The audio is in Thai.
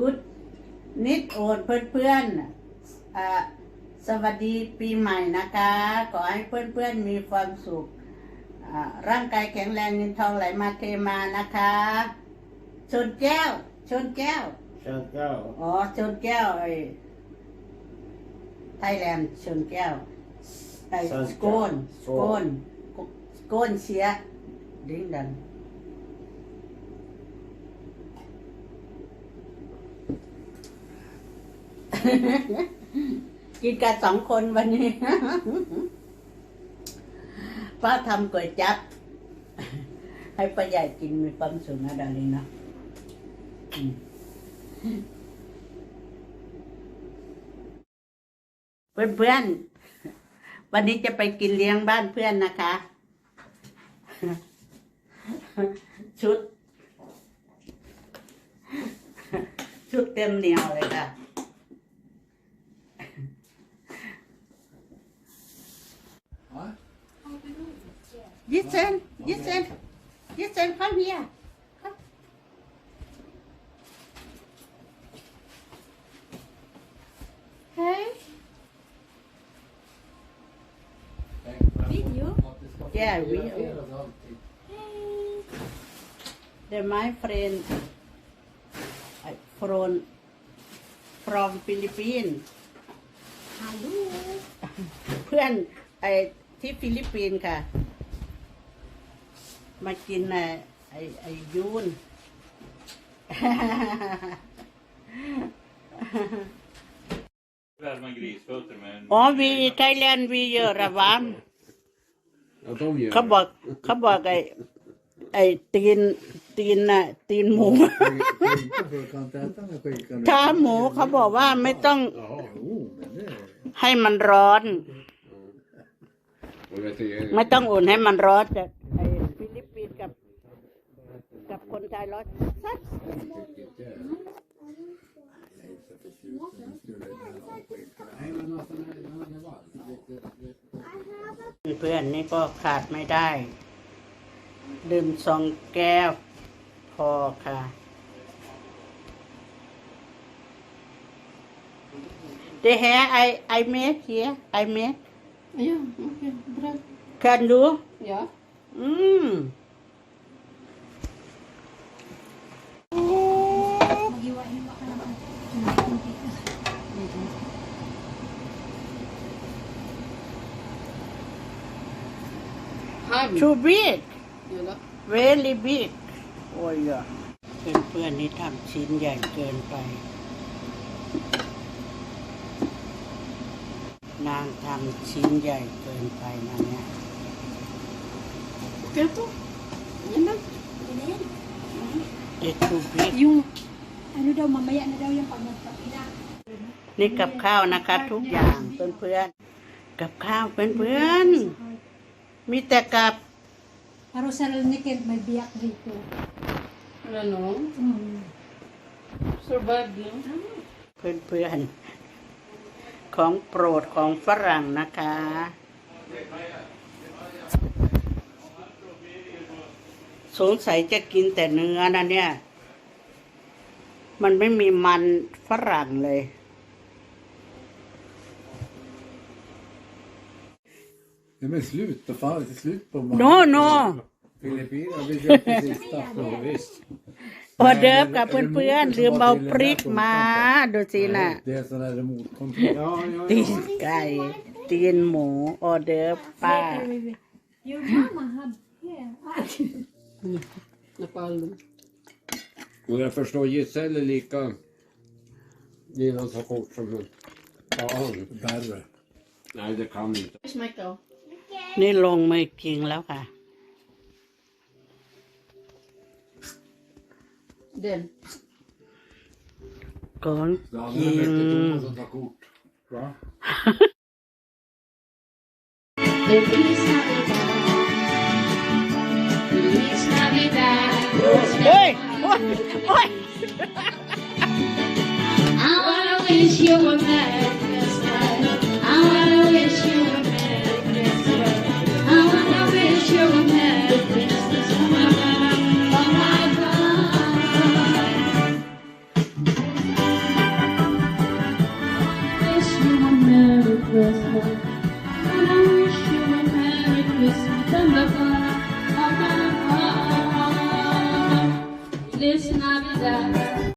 กูดนิดโอดเพื่อนเพื่อนๆอ่าสวัสดีปีใหม่นะคะ ขอให้เพื่อนเพื่อนๆมีความสุขอ่าร่างกายแข็งแรงเงินทองไหลมาเทมานะคะ ชนแก้ว ชนแก้วเชิญเจ้าอ๋อ ชนแก้วไอ้ไทยแลนด์ชนแก้วไอ้สโกนสโกนสโกนเสียดิ้งดัน กินกันสองคนวันนี้ ป้าทำก๋วยจั๊บให้ป้าใหญ่กินมีความสุขนะดารินเนาะเพื่อนเพื่อนๆ วันนี้จะไปกินเลี้ยงบ้านเพื่อนนะคะ ชุด ชุดเต็มเหนียวเลยค่ะ Listen, listen, listen, come here. Come. Hey. Video? Yeah, we. They're my friend uh, from from Philippines. ฮัลโหลเพื่อนไอ้ที่ฟิลิปปินส์ค่ะ มากินไอ้ไอ้ไอ้ยูน Värma grisfötter med en... อ๋อวีไทยแลนด์วีเยอะระวัง Ja, de gör เขาบอกเขาบอกไอ้ไอ้ตีนตีนน่ะตีนหมู Skinka för kan inte äta med skinka nu. ขาหมูเขาบอกว่าไม่ต้อง Ja, jo, men det... ให้มันร้อน Och vet du, ไม่ต้องอุ่นให้มันร้อนแต่ det, det, เพื่อนนี่ก็ขาดไม่ได้ ดื่มสองแก้ว พอค่ะ The hair I I make here I make Ja, okej, bra. can you Ja. อื too big Yun very big โอ้ยอะเพื่อนเพื่อนๆนี่ทำชิ้นใหญ่เกินไป นางทำชิ้นใหญ่เกินไปนะเนี่ย Ito. Yan lang. It's too big Yung, ano daw, mamaya na daw yung pag nagpapila. นี่กับข้าวนะคะ ทุกอย่างเพื่อนๆกับข้าวเพื่อนๆมีแต่กับ Pero sa Lalnikin, may biyak dito. Ano? Mm. Survive no? เพื่อนๆ ของโปรดของฝรั่งนะคะ สงสัยจะกินแต่เนื้อนะเนี่ย มันไม่มีมันฝรั่งเลย Nej, men sluta. Fan, det är slut på no no Filippinerna, vi köpte sista. Ja, visst. ออเดิร์ฟกับเพื่อนๆลืมเอาพริกมา ดูสิน่ะ Det är sån här remotkontroll. Ja, ja, ตีนไก่ ตีนหมู ออเดิร์ฟป้า Your mama had here. Napalo. Och jag förstår Giselle är lika gillar så fort som hon. Ja, han. Värre. Nej, det kan inte. Where's Michael? นี่ลงมือจริงแล้วค่ะ Den. ก่อน Det จริ hade ง bättre Thomas att ta kort. Va? Feliz Navidad. Feliz Navidad. โอ้ยโอ้ยโอ้ย I wanna wish you a Merry feliz tampoco. Feliz Navidad.